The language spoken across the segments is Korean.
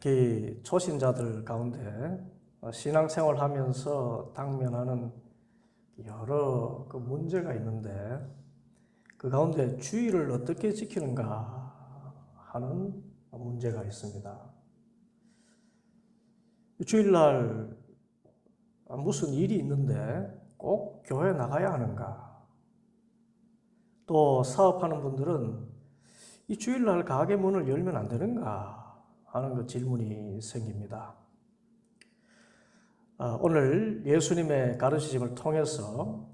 특히 초신자들 가운데 신앙생활 하면서 당면하는 여러 그 문제가 있는데 그 가운데 주의를 어떻게 지키는가 하는 문제가 있습니다. 주일날 무슨 일이 있는데 꼭 교회 나가야 하는가? 또 사업하는 분들은 이 주일날 가게 문을 열면 안 되는가 하는 그 질문이 생깁니다. 아, 오늘 예수님의 가르치심을 통해서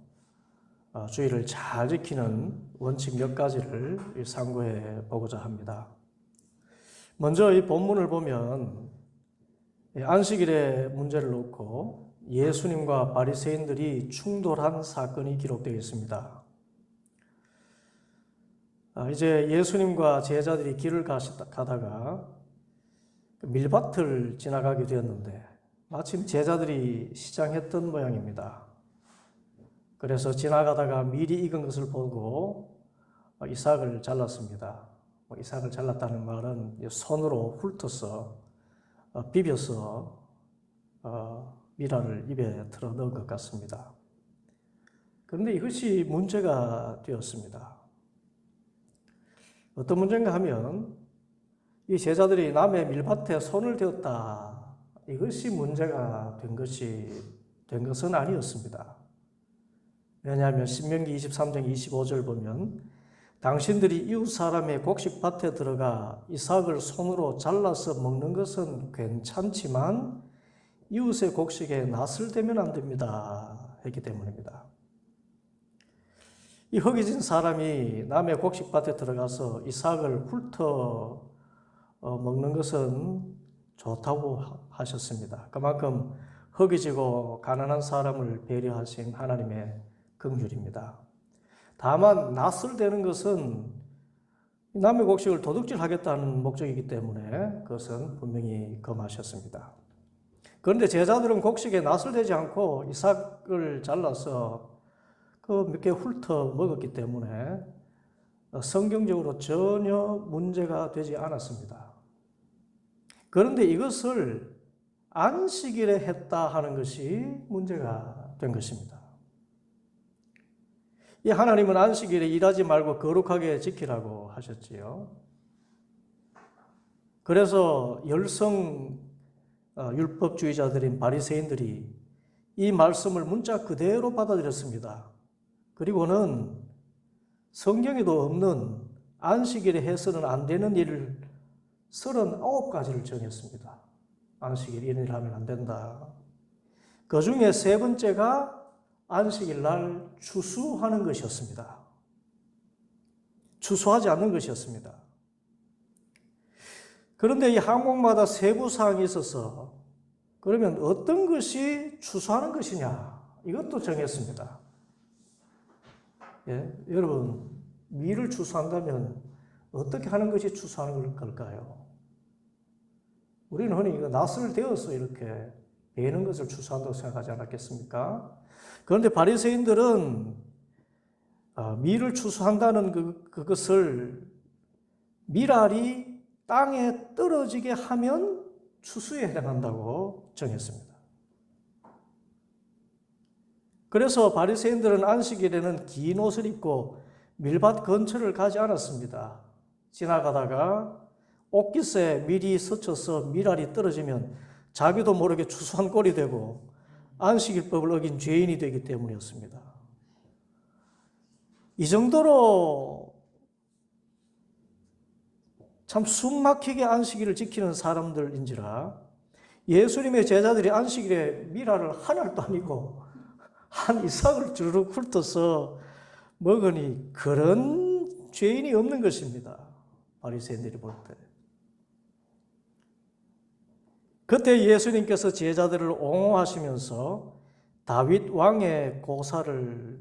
아, 주의를 잘 지키는 원칙 몇 가지를 상고해 보고자 합니다. 먼저 이 본문을 보면 안식일의 문제를 놓고 예수님과 바리새인들이 충돌한 사건이 기록되어 있습니다. 아, 이제 예수님과 제자들이 길을 가다가 밀밭을 지나가게 되었는데 마침 제자들이 시장했던 모양입니다. 그래서 지나가다가 미리 익은 것을 보고 이삭을 잘랐습니다. 뭐 이삭을 잘랐다는 말은 손으로 훑어서 어, 비벼서 어, 미라를 입에 틀어 넣은 것 같습니다. 그런데 이것이 문제가 되었습니다. 어떤 문제인가 하면 이 제자들이 남의 밀밭에 손을 대었다. 이것이 문제가 된 것이 된 것은 아니었습니다. 왜냐하면 신명기 23장 25절 보면 당신들이 이웃 사람의 곡식밭에 들어가 이삭을 손으로 잘라서 먹는 것은 괜찮지만 이웃의 곡식에 낯을 대면 안 됩니다. 했기 때문입니다. 이 허기진 사람이 남의 곡식밭에 들어가서 이삭을 훑어 어, 먹는 것은 좋다고 하셨습니다. 그만큼 허기지고 가난한 사람을 배려하신 하나님의 긍휼입니다. 다만 낯을 대는 것은 남의 곡식을 도둑질하겠다는 목적이기 때문에 그것은 분명히 금하셨습니다. 그런데 제자들은 곡식에 낯을 대지 않고 이삭을 잘라서 그 몇 개 훑어 먹었기 때문에 성경적으로 전혀 문제가 되지 않았습니다. 그런데 이것을 안식일에 했다 하는 것이 문제가 된 것입니다. 이 하나님은 안식일에 일하지 말고 거룩하게 지키라고 하셨지요. 그래서 열성 어, 율법주의자들인 바리새인들이 이 말씀을 문자 그대로 받아들였습니다. 그리고는 성경에도 없는 안식일에 해서는 안 되는 일을 39가지를 정했습니다. 안식일 이런 일 하면 안 된다. 그 중에 세 번째가 안식일 날 추수하는 것이었습니다. 추수하지 않는 것이었습니다. 그런데 이 항목마다 세부 사항이 있어서 그러면 어떤 것이 추수하는 것이냐 이것도 정했습니다. 예, 여러분 미를 추수한다면 어떻게 하는 것이 추수하는 걸까요? 우리는 흔히 이거 낫을 대어서 이렇게 베는 것을 추수한다고 생각하지 않았겠습니까? 그런데 바리새인들은 어, 밀을 추수한다는 그, 그것을 밀알이 땅에 떨어지게 하면 추수에 해당한다고 정했습니다. 그래서 바리새인들은 안식일에는 긴 옷을 입고 밀밭 근처를 가지 않았습니다. 지나가다가 옷깃에 밀이 스쳐서 밀알이 떨어지면 자기도 모르게 추수한 꼴이 되고 안식일법을 어긴 죄인이 되기 때문이었습니다. 이 정도로 참 숨막히게 안식일을 지키는 사람들인지라 예수님의 제자들이 안식일에 미라를 하나도 아니고 한 이삭을 주르륵 훑어서 먹으니 그런 죄인이 없는 것입니다. 바리새인들이 볼 때. 그때 예수님께서 제자들을 옹호하시면서 다윗 왕의 고사를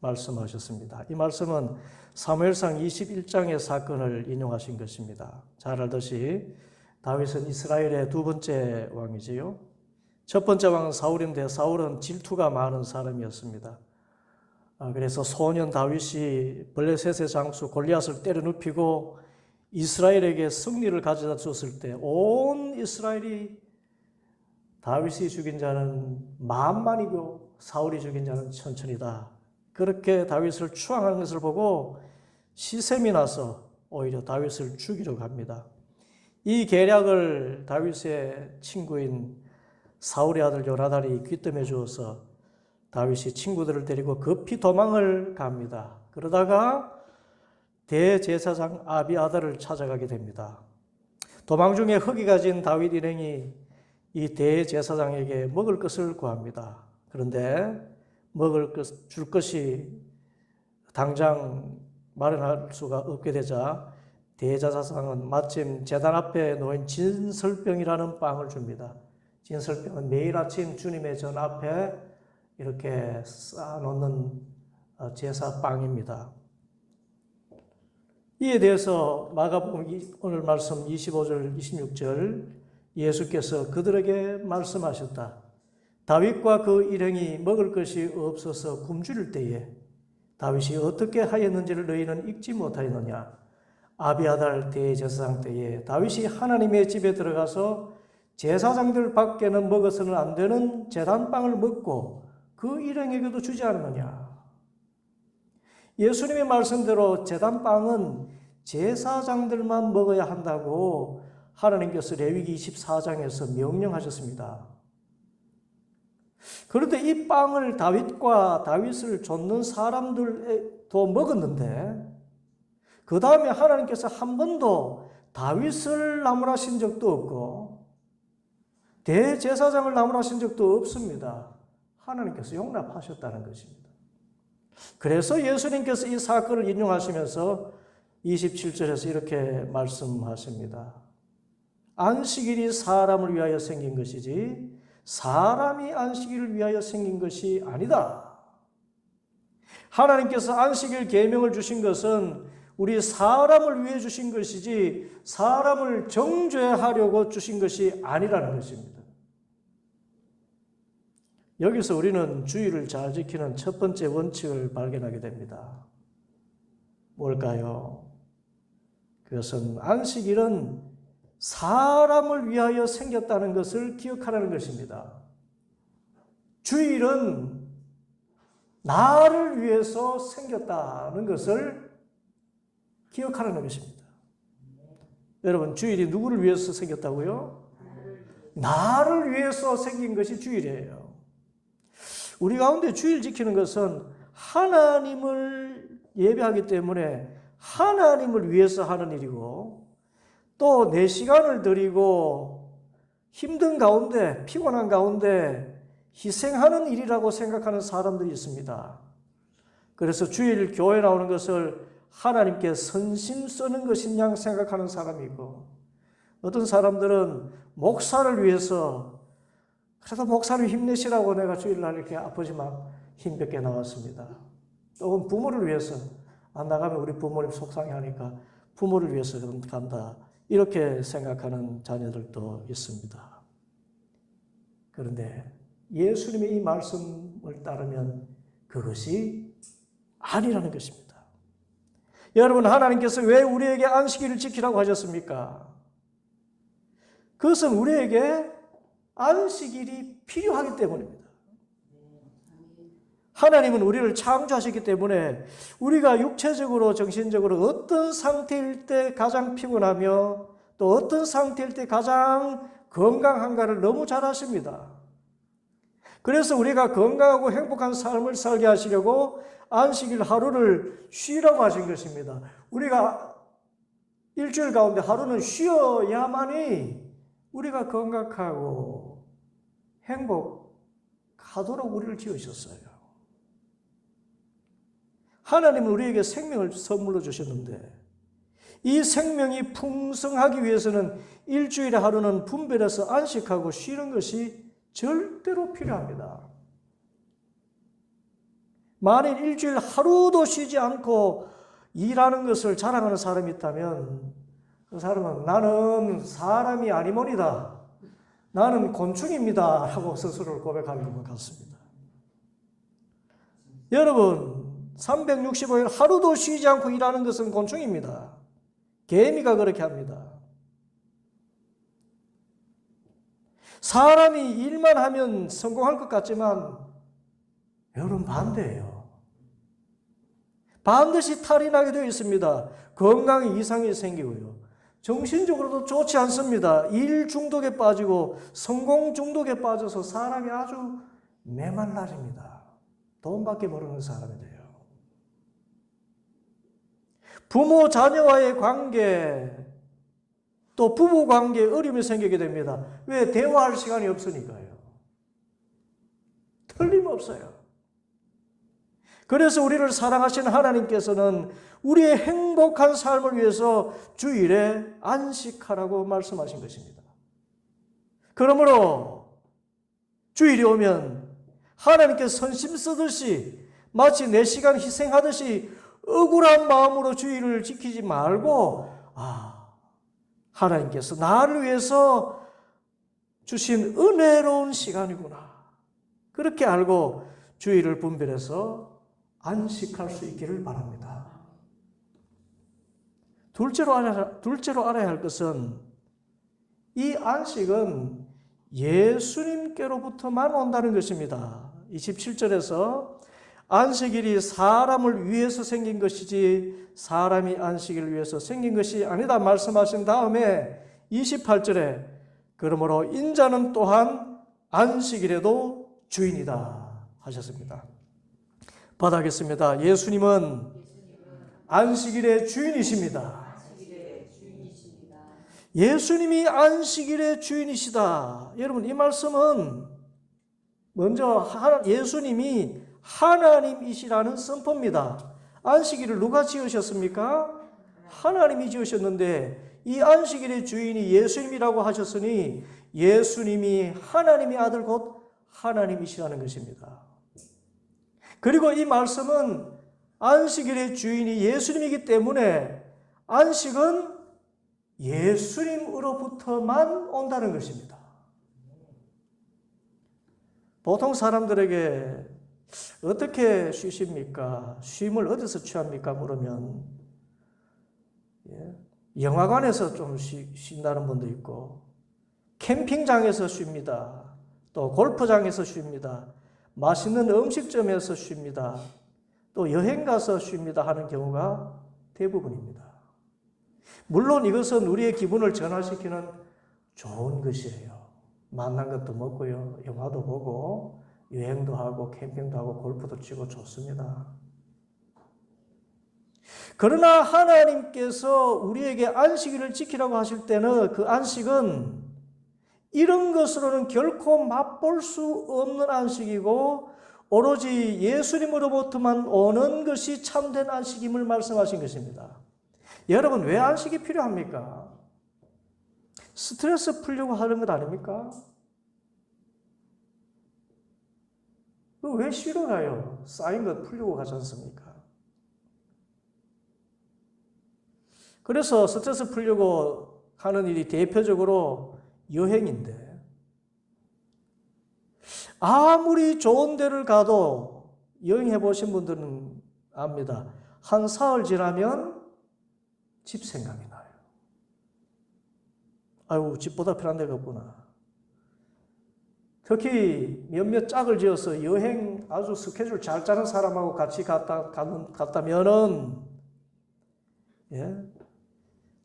말씀하셨습니다. 이 말씀은 사무엘상 21장의 사건을 인용하신 것입니다. 잘 알듯이 다윗은 이스라엘의 두 번째 왕이지요. 첫 번째 왕은 사울인데 사울은 질투가 많은 사람이었습니다. 아, 그래서 소년 다윗이 블레셋의 장수 골리앗을 때려 눕히고 이스라엘에게 승리를 가져다 줬을 때 온 이스라엘이 다윗이 죽인 자는 만만이고 사울이 죽인 자는 천천이다. 그렇게 다윗을 추앙하는 것을 보고 시샘이 나서 오히려 다윗을 죽이려 합니다. 이 계략을 다윗의 친구인 사울의 아들 요나단이 귀뜸해 주어서 다윗이 친구들을 데리고 급히 도망을 갑니다. 그러다가 대제사장 아비아달을 찾아가게 됩니다. 도망 중에 흑이 가진 다윗 일행이 이 대제사장에게 먹을 것을 구합니다. 그런데 먹을 것, 줄 것이 당장 마련할 수가 없게 되자 대제사장은 마침 제단 앞에 놓인 진설병이라는 빵을 줍니다. 진설병은 매일 아침 주님의 전 앞에 이렇게 쌓아놓는 어, 제사빵입니다. 이에 대해서 마가복음 오늘 말씀 25절 26절 예수께서 그들에게 말씀하셨다. 다윗과 그 일행이 먹을 것이 없어서 굶주릴 때에 다윗이 어떻게 하였는지를 너희는 읽지 못하였느냐? 아비아달 대제사장 때에 다윗이 하나님의 집에 들어가서 제사장들 밖에는 먹어서는 안 되는 제단빵을 먹고 그 일행에게도 주지 않느냐? 예수님의 말씀대로 제단빵은 제사장들만 먹어야 한다고 하나님께서 레위기 24장에서 명령하셨습니다. 그런데 이 빵을 다윗과 다윗을 좇는 사람들도 먹었는데 그 다음에 하나님께서 한 번도 다윗을 나무라신 적도 없고 대제사장을 나무라신 적도 없습니다. 하나님께서 용납하셨다는 것입니다. 그래서 예수님께서 이 사건을 인용하시면서 27절에서 이렇게 말씀하십니다. 안식일이 사람을 위하여 생긴 것이지 사람이 안식일을 위하여 생긴 것이 아니다. 하나님께서 안식일 계명을 주신 것은 우리 사람을 위해 주신 것이지 사람을 정죄하려고 주신 것이 아니라는 것입니다. 여기서 우리는 주의를 잘 지키는 첫 번째 원칙을 발견하게 됩니다. 뭘까요? 그것은 안식일은 사람을 위하여 생겼다는 것을 기억하라는 것입니다. 주일은 나를 위해서 생겼다는 것을 기억하라는 것입니다. 여러분, 주일이 누구를 위해서 생겼다고요? 나를 위해서 생긴 것이 주일이에요. 우리 가운데 주일 지키는 것은 하나님을 예배하기 때문에 하나님을 위해서 하는 일이고 또 내 시간을 드리고 힘든 가운데 피곤한 가운데 희생하는 일이라고 생각하는 사람들이 있습니다. 그래서 주일 교회 나오는 것을 하나님께 선심 쓰는 것인 양 생각하는 사람이고 어떤 사람들은 목사를 위해서 그래도 목사님 힘내시라고 내가 주일날 이렇게 아프지만 힘겹게 나왔습니다. 또 부모를 위해서 안 나가면 우리 부모님 속상해하니까 부모를 위해서 간다. 이렇게 생각하는 자녀들도 있습니다. 그런데 예수님의 이 말씀을 따르면 그것이 아니라는 것입니다. 여러분, 하나님께서 왜 우리에게 안식일을 지키라고 하셨습니까? 그것은 우리에게 안식일이 필요하기 때문입니다. 하나님은 우리를 창조하셨기 때문에 우리가 육체적으로 정신적으로 어떤 상태일 때 가장 피곤하며 또 어떤 상태일 때 가장 건강한가를 너무 잘 아십니다. 그래서 우리가 건강하고 행복한 삶을 살게 하시려고 안식일 하루를 쉬라고 하신 것입니다. 우리가 일주일 가운데 하루는 쉬어야만이 우리가 건강하고 행복하도록 우리를 지으셨어요. 하나님은 우리에게 생명을 선물로 주셨는데 이 생명이 풍성하기 위해서는 일주일에 하루는 분별해서 안식하고 쉬는 것이 절대로 필요합니다. 만일 일주일 하루도 쉬지 않고 일하는 것을 자랑하는 사람이 있다면 그 사람은 나는 사람이 아니모니다. 나는 곤충입니다. 하고 스스로를 고백하는 것 같습니다. 여러분, 365일 하루도 쉬지 않고 일하는 것은 곤충입니다. 개미가 그렇게 합니다. 사람이 일만 하면 성공할 것 같지만 여러분 반대예요. 반드시 탈이 나게 되어 있습니다. 건강에 이상이 생기고요. 정신적으로도 좋지 않습니다. 일 중독에 빠지고 성공 중독에 빠져서 사람이 아주 메말라집니다. 돈밖에 모르는 사람이 돼요. 부모 자녀와의 관계 또 부부 관계에 어려움이 생기게 됩니다. 왜 대화할 시간이 없으니까요. 틀림없어요. 그래서 우리를 사랑하시는 하나님께서는 우리의 행복한 삶을 위해서 주일에 안식하라고 말씀하신 것입니다. 그러므로 주일이 오면 하나님께 선심 쓰듯이 마치 내 시간 희생하듯이 억울한 마음으로 주일을 지키지 말고 아 하나님께서 나를 위해서 주신 은혜로운 시간이구나. 그렇게 알고 주일을 분별해서 안식할 수 있기를 바랍니다. 둘째로 알아야, 둘째로 알아야 할 것은 이 안식은 예수님께로부터만 온다는 것입니다. 27절에서 안식일이 사람을 위해서 생긴 것이지 사람이 안식일을 위해서 생긴 것이 아니다 말씀하신 다음에 28절에 그러므로 인자는 또한 안식일에도 주인이다 하셨습니다. 받아겠습니다. 예수님은 안식일의 주인이십니다. 예수님이 안식일의 주인이시다. 여러분 이 말씀은 먼저 예수님이 하나님이시라는 선포입니다. 안식일을 누가 지으셨습니까? 하나님이 지으셨는데 이 안식일의 주인이 예수님이라고 하셨으니 예수님이 하나님의 아들 곧 하나님이시라는 것입니다. 그리고 이 말씀은 안식일의 주인이 예수님이기 때문에 안식은 예수님으로부터만 온다는 것입니다. 보통 사람들에게 어떻게 쉬십니까? 쉼을 어디서 취합니까? 물으면 예, 영화관에서 좀 쉬, 쉰다는 분도 있고 캠핑장에서 쉽니다. 또 골프장에서 쉽니다. 맛있는 음식점에서 쉽니다. 또 여행 가서 쉽니다 하는 경우가 대부분입니다. 물론 이것은 우리의 기분을 전환시키는 좋은 것이에요. 만난 것도 먹고요. 영화도 보고 여행도 하고 캠핑도 하고 골프도 치고 좋습니다. 그러나 하나님께서 우리에게 안식일을 지키라고 하실 때는 그 안식은 이런 것으로는 결코 맛볼 수 없는 안식이고 오로지 예수님으로부터만 오는 것이 참된 안식임을 말씀하신 것입니다. 여러분 왜 안식이 필요합니까? 스트레스 풀려고 하는 것 아닙니까? 왜 쉬러 가요? 쌓인 것 풀려고 가지 않습니까? 그래서 스트레스 풀려고 하는 일이 대표적으로 여행인데, 아무리 좋은 데를 가도 여행해 보신 분들은 압니다. 한 사흘 지나면 집 생각이 나요. 아유, 집보다 편한 데가 없구나. 특히 몇몇 짝을 지어서 여행 아주 스케줄 잘 짜는 사람하고 같이 갔다, 갔다면은, 예,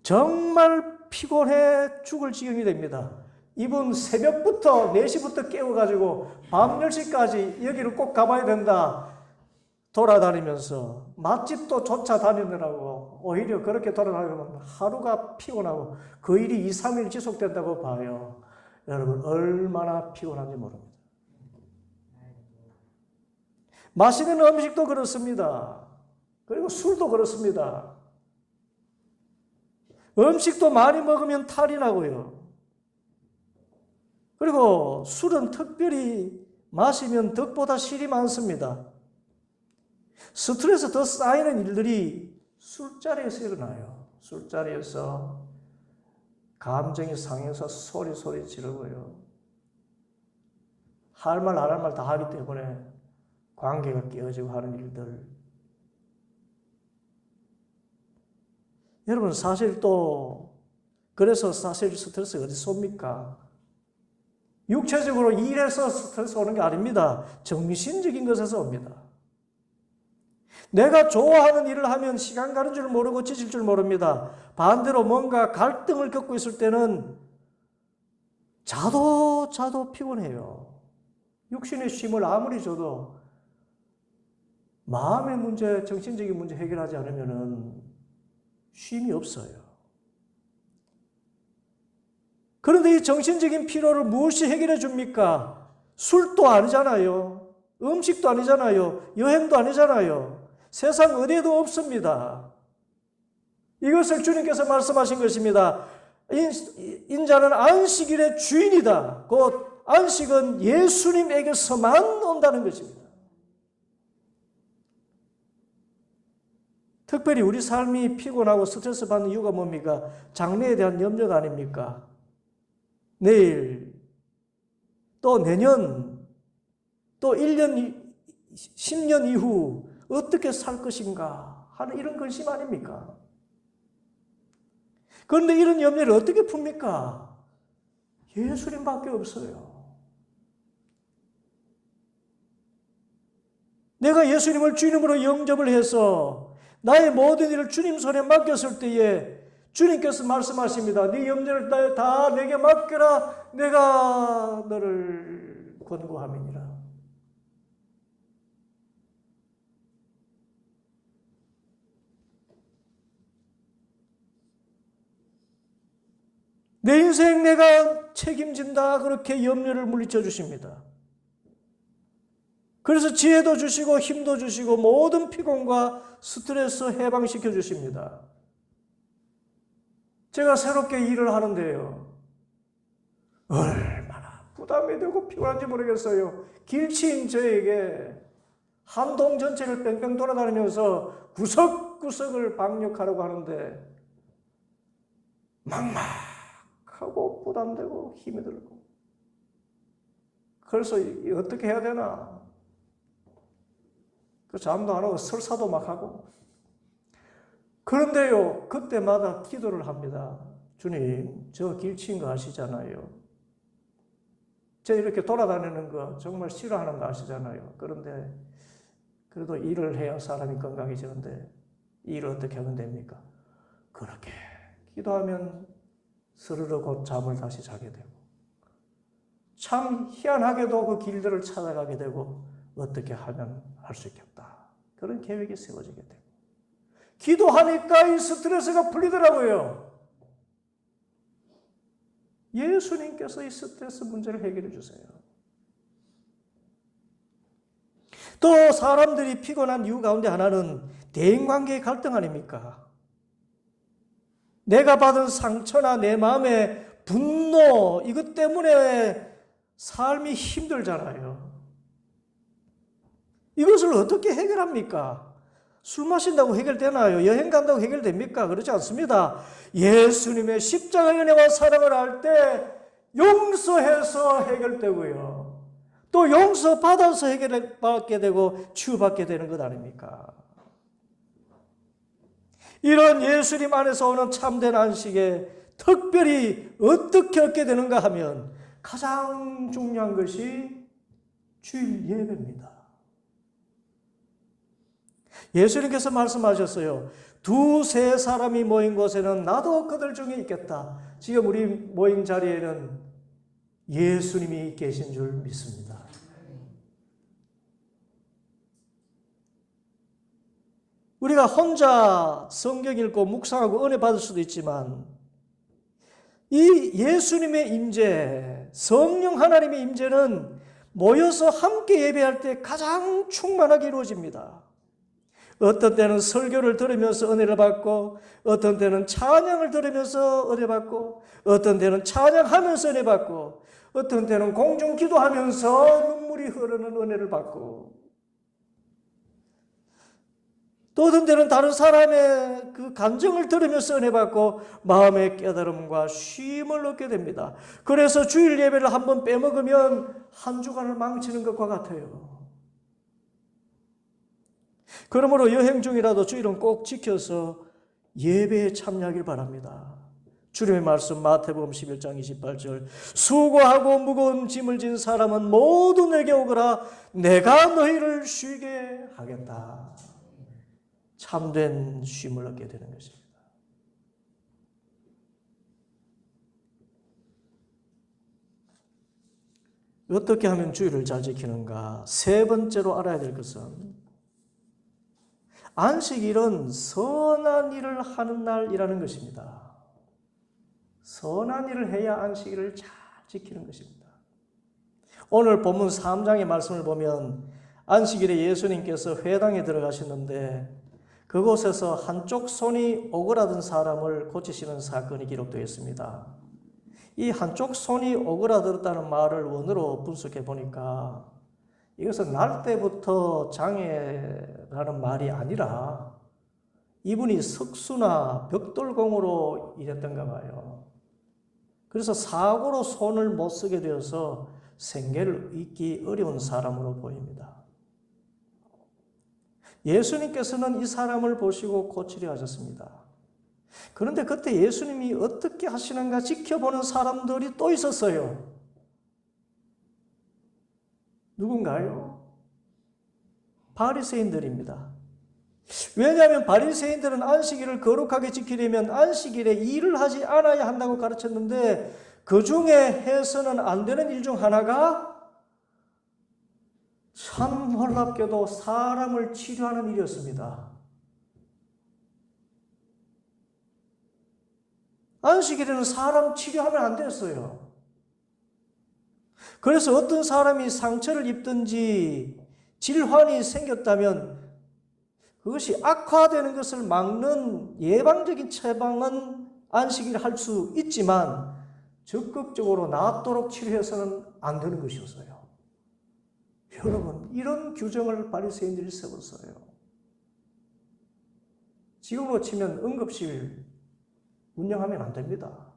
정말 피곤해 죽을 지경이 됩니다. 이분 새벽부터 4시부터 깨워가지고 밤 10시까지 여기를 꼭 가봐야 된다. 돌아다니면서 맛집도 쫓아다니느라고 오히려 그렇게 돌아다니면 하루가 피곤하고 그 일이 2, 3일 지속된다고 봐요. 여러분 얼마나 피곤한지 모릅니다. 마시는 음식도 그렇습니다. 그리고 술도 그렇습니다. 음식도 많이 먹으면 탈이 나고요. 그리고 술은 특별히 마시면 덕보다 실이 많습니다. 스트레스 더 쌓이는 일들이 술자리에서 일어나요. 술자리에서 감정이 상해서 소리 소리 지르고요. 할 말, 안 할 말 다 하기 때문에 관계가 깨어지고 하는 일들. 여러분 사실 또 그래서 사실 스트레스 어디서 옵니까? 육체적으로 일해서 스트레스 오는 게 아닙니다. 정신적인 것에서 옵니다. 내가 좋아하는 일을 하면 시간 가는 줄 모르고 지칠 줄 모릅니다. 반대로 뭔가 갈등을 겪고 있을 때는 자도 자도 피곤해요. 육신의 쉼을 아무리 줘도 마음의 문제, 정신적인 문제 해결하지 않으면은 쉼이 없어요. 그런데 이 정신적인 피로를 무엇이 해결해 줍니까? 술도 아니잖아요. 음식도 아니잖아요. 여행도 아니잖아요. 세상 어디에도 없습니다. 이것을 주님께서 말씀하신 것입니다. 인- 인자는 안식일의 주인이다. 곧 안식은 예수님에게서만 온다는 것입니다. 특별히 우리 삶이 피곤하고 스트레스 받는 이유가 뭡니까? 장래에 대한 염려가 아닙니까? 내일, 또 내년, 또 1년, 10년 이후 어떻게 살 것인가 하는 이런 근심 아닙니까? 그런데 이런 염려를 어떻게 풉니까? 예수님밖에 없어요. 내가 예수님을 주님으로 영접을 해서 나의 모든 일을 주님 손에 맡겼을 때에 주님께서 말씀하십니다. 네 염려를 다, 다 내게 맡겨라. 내가 너를 권고함이니라. 내 인생 내가 책임진다. 그렇게 염려를 물리쳐 주십니다. 그래서 지혜도 주시고 힘도 주시고 모든 피곤과 스트레스 해방시켜 주십니다. 제가 새롭게 일을 하는데요. 얼마나 부담이 되고 피곤한지 모르겠어요. 길치인 저에게 한동 전체를 뺑뺑 돌아다니면서 구석구석을 방역하려고 하는데 막막하고 부담되고 힘이 들고. 그래서 이- 어떻게 해야 되나? 그 잠도 안 오고 설사도 막 하고. 그런데요 그때마다 기도를 합니다. 주님 저 길치인 거 아시잖아요. 저 이렇게 돌아다니는 거 정말 싫어하는 거 아시잖아요. 그런데 그래도 일을 해야 사람이 건강해지는데 일을 어떻게 하면 됩니까? 그렇게 기도하면 스르르 곧 잠을 다시 자게 되고 참 희한하게도 그 길들을 찾아가게 되고 어떻게 하면 할 수 있겠다. 그런 계획이 세워지게 되고. 기도하니까 이 스트레스가 풀리더라고요. 예수님께서 이 스트레스 문제를 해결해 주세요. 또 사람들이 피곤한 이유 가운데 하나는 대인 관계의 갈등 아닙니까? 내가 받은 상처나 내 마음의 분노, 이것 때문에 삶이 힘들잖아요. 이것을 어떻게 해결합니까? 술 마신다고 해결되나요? 여행 간다고 해결됩니까? 그렇지 않습니다. 예수님의 십자가의 은혜와 사랑을 할때 용서해서 해결되고요. 또 용서받아서 해결받게 되고 치유받게 되는 것 아닙니까? 이런 예수님 안에서 오는 참된 안식에 특별히 어떻게 얻게 되는가 하면 가장 중요한 것이 주일 예배입니다. 예수님께서 말씀하셨어요. 두세 사람이 모인 곳에는 나도 그들 중에 있겠다. 지금 우리 모인 자리에는 예수님이 계신 줄 믿습니다. 우리가 혼자 성경 읽고 묵상하고 은혜 받을 수도 있지만 이 예수님의 임재, 성령 하나님의 임재는 모여서 함께 예배할 때 가장 충만하게 이루어집니다. 어떤 때는 설교를 들으면서 은혜를 받고, 어떤 때는 찬양을 들으면서 은혜 받고, 어떤 때는 찬양하면서 은혜 받고, 어떤 때는 공중 기도하면서 눈물이 흐르는 은혜를 받고, 또 어떤 때는 다른 사람의 그 감정을 들으면서 은혜 받고 마음의 깨달음과 쉼을 얻게 됩니다. 그래서 주일 예배를 한번 빼먹으면 한 주간을 망치는 것과 같아요. 그러므로 여행 중이라도 주일은 꼭 지켜서 예배에 참여하길 바랍니다. 주님의 말씀 마태복음 11장 28절 수고하고 무거운 짐을 진 사람은 모두 내게 오거라 내가 너희를 쉬게 하겠다. 참된 쉼을 얻게 되는 것입니다. 어떻게 하면 주의를 잘 지키는가? 세 번째로 알아야 될 것은 안식일은 선한 일을 하는 날이라는 것입니다. 선한 일을 해야 안식일을 잘 지키는 것입니다. 오늘 본문 3장의 말씀을 보면 안식일에 예수님께서 회당에 들어가셨는데 그곳에서 한쪽 손이 오그라든 사람을 고치시는 사건이 기록되어 있습니다. 이 한쪽 손이 오그라들었다는 말을 원어로 분석해 보니까 이것은 날 때부터 장애라는 말이 아니라 이분이 석수나 벽돌공으로 일했던가 봐요. 그래서 사고로 손을 못 쓰게 되어서 생계를 잇기 어려운 사람으로 보입니다. 예수님께서는 이 사람을 보시고 고치려 하셨습니다. 그런데 그때 예수님이 어떻게 하시는가 지켜보는 사람들이 또 있었어요. 누군가요? 바리새인들입니다. 왜냐하면 바리새인들은 안식일을 거룩하게 지키려면 안식일에 일을 하지 않아야 한다고 가르쳤는데 그 중에 해서는 안 되는 일 중 하나가 참 놀랍게도 사람을 치료하는 일이었습니다. 안식일에는 사람 치료하면 안 됐어요. 그래서 어떤 사람이 상처를 입든지 질환이 생겼다면 그것이 악화되는 것을 막는 예방적인 처방은 안식일 할 수 있지만 적극적으로 낫도록 치료해서는 안 되는 것이었어요. 여러분, 이런 규정을 바리새인들이 세웠어요. 지금으로 치면 응급실 운영하면 안 됩니다.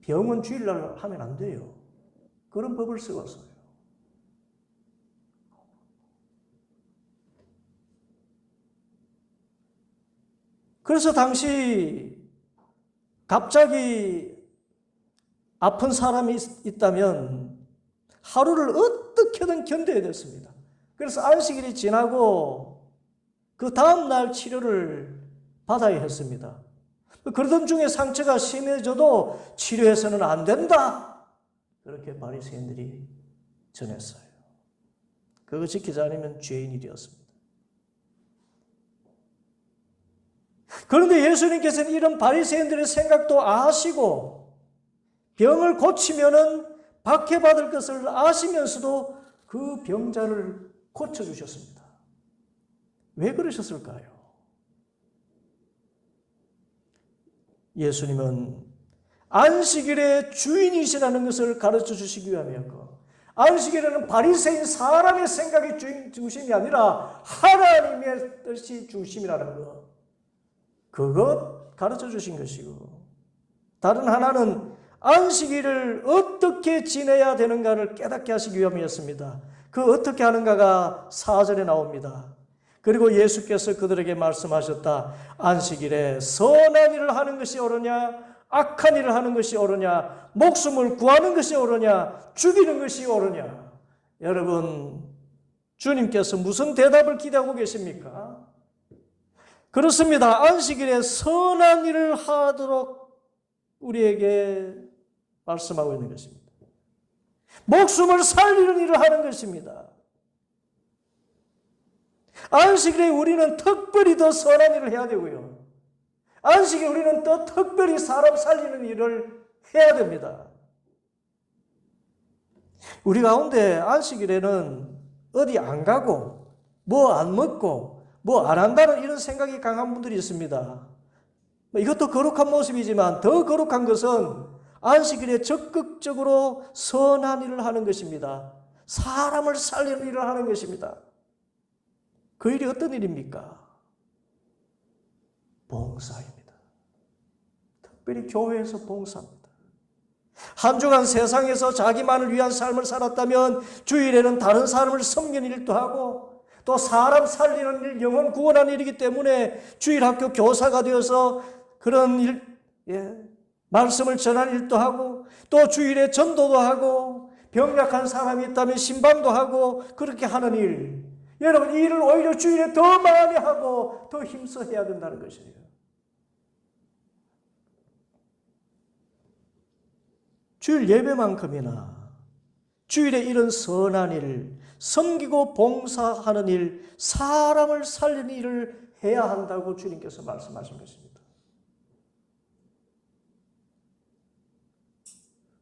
병원 주일날 하면 안 돼요. 그런 법을 세웠어요. 그래서 당시 갑자기 아픈 사람이 있다면 하루를 어떻게든 견뎌야 됐습니다. 그래서 안식일이 지나고 그 다음날 치료를 받아야 했습니다. 그러던 중에 상처가 심해져도 치료해서는 안 된다. 그렇게 바리새인들이 전했어요. 그거 지키지 않으면 죄인이 되었습니다. 그런데 예수님께서는 이런 바리새인들의 생각도 아시고 병을 고치면은 박해받을 것을 아시면서도 그 병자를 고쳐주셨습니다. 왜 그러셨을까요? 예수님은 안식일의 주인이시라는 것을 가르쳐 주시기 위함이었고 안식일에는 바리새인 사람의 생각이 중심이 아니라 하나님의 뜻이 중심이라는 것 그것 가르쳐 주신 것이고 다른 하나는 안식일을 어떻게 지내야 되는가를 깨닫게 하시기 위함이었습니다. 그 어떻게 하는가가 사절에 나옵니다. 그리고 예수께서 그들에게 말씀하셨다. 안식일에 선한 일을 하는 것이 옳으냐? 악한 일을 하는 것이 옳으냐? 목숨을 구하는 것이 옳으냐? 죽이는 것이 옳으냐? 여러분, 주님께서 무슨 대답을 기대하고 계십니까? 그렇습니다. 안식일에 선한 일을 하도록 우리에게 말씀하고 있는 것입니다. 목숨을 살리는 일을 하는 것입니다. 안식일에 우리는 특별히 더 선한 일을 해야 되고요. 안식일에 우리는 또 특별히 사람 살리는 일을 해야 됩니다. 우리 가운데 안식일에는 어디 안 가고 뭐 안 먹고 뭐 안 한다는 이런 생각이 강한 분들이 있습니다. 뭐 이것도 거룩한 모습이지만 더 거룩한 것은 안식일에 적극적으로 선한 일을 하는 것입니다. 사람을 살리는 일을 하는 것입니다. 그 일이 어떤 일입니까? 봉사입니다. 특별히 교회에서 봉사합니다. 한 주간 세상에서 자기만을 위한 삶을 살았다면 주일에는 다른 사람을 섬기는 일도 하고 또 사람 살리는 일, 영혼 구원하는 일이기 때문에 주일 학교 교사가 되어서 그런 일, 예, 말씀을 전하는 일도 하고 또 주일에 전도도 하고 병약한 사람이 있다면 신방도 하고 그렇게 하는 일. 여러분 이 일을 오히려 주일에 더 많이 하고 더 힘써 해야 된다는 것이에요. 주일 예배만큼이나 주일에 이런 선한 일, 섬기고 봉사하는 일, 사람을 살리는 일을 해야 한다고 주님께서 말씀하신 것입니다.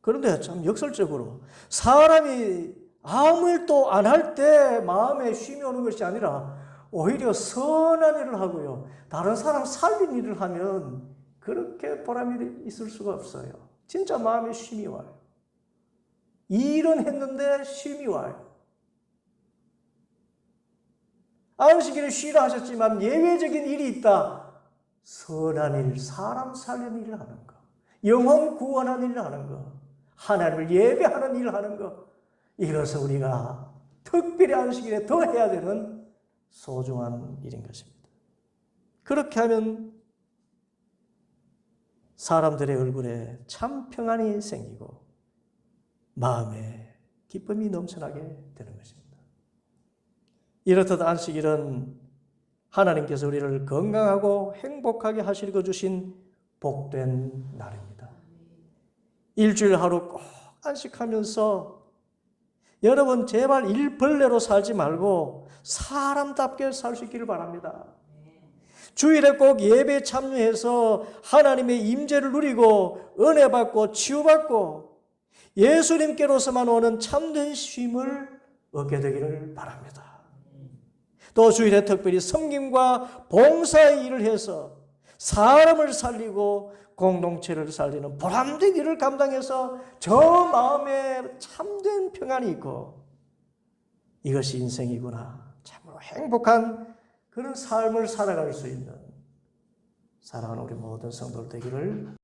그런데 참 역설적으로 사람이 아무 일도 안 할 때 마음에 쉼이 오는 것이 아니라 오히려 선한 일을 하고요. 다른 사람 살린 일을 하면 그렇게 보람이 있을 수가 없어요. 진짜 마음에 쉼이 와요. 일은 했는데 쉼이 와요. 안식일에 쉬라 하셨지만 예외적인 일이 있다. 선한 일, 사람 살리는 일을 하는 거. 영혼 구원하는 일을 하는 거. 하나님을 예배하는 일을 하는 거. 이것을 우리가 특별히 안식일에 더 해야 되는 소중한 일인 것입니다. 그렇게 하면 사람들의 얼굴에 참 평안이 생기고 마음에 기쁨이 넘쳐나게 되는 것입니다. 이렇듯 안식일은 하나님께서 우리를 건강하고 행복하게 하시고 주신 복된 날입니다. 일주일 하루 꼭 안식하면서 여러분 제발 일벌레로 살지 말고 사람답게 살 수 있기를 바랍니다. 주일에 꼭 예배 참여해서 하나님의 임재를 누리고 은혜 받고 치유받고 예수님께로서만 오는 참된 쉼을 얻게 되기를 바랍니다. 또 주일에 특별히 섬김과 봉사의 일을 해서 사람을 살리고 공동체를 살리는 보람된 일을 감당해서 저 마음에 참된 평안이 있고 이것이 인생이구나. 참으로 행복한 그런 삶을 살아갈 수 있는 사랑하는 우리 모든 성도들 되기를